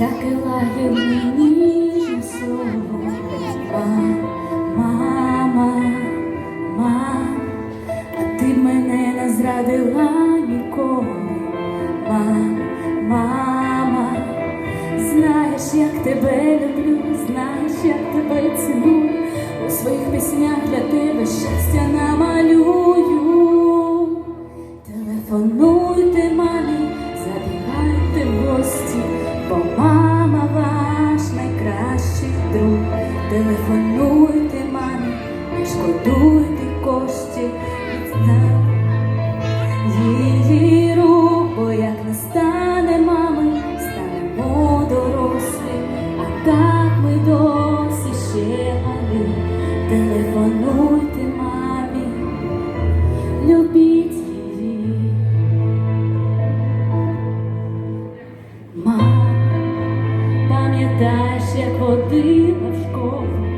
таке лагідне ніжне слово. Ма- Мама, мам, а ти мене не зрадила ніколи. Мам, мама, знаєш, як тебе люблю, знаєш, як тебе ціную. У своїх піснях для тебе щастя шкодуйте коштів. Знаю її рук, бо як не стане мами, станемо дорослі, а так ми досі ще малі. Телефонуйте мамі, любіть її. Мам, пам'ятаєш, як ходила в школу?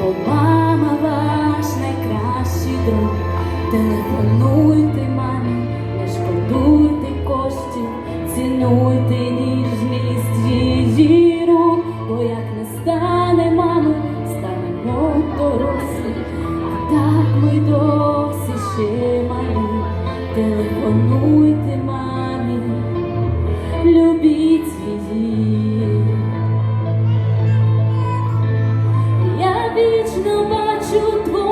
Бо мама ваш найкращий друг. Телефонуйте мамі, не шкодуйте коштів, цінуйте ніжність її рук, бо як не стане Я вічно бачу твої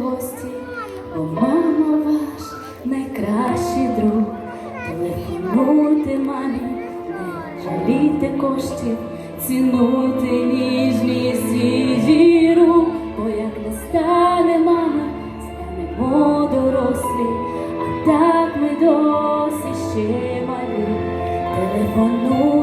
гості, бо мама ваш найкращий друг. Телефонуйте мамі, не жалійте коштів, цінуйте ніжність її рук, бо як не стане мама, станемо дорослі, а так ми досі ще малі. Телефонуйте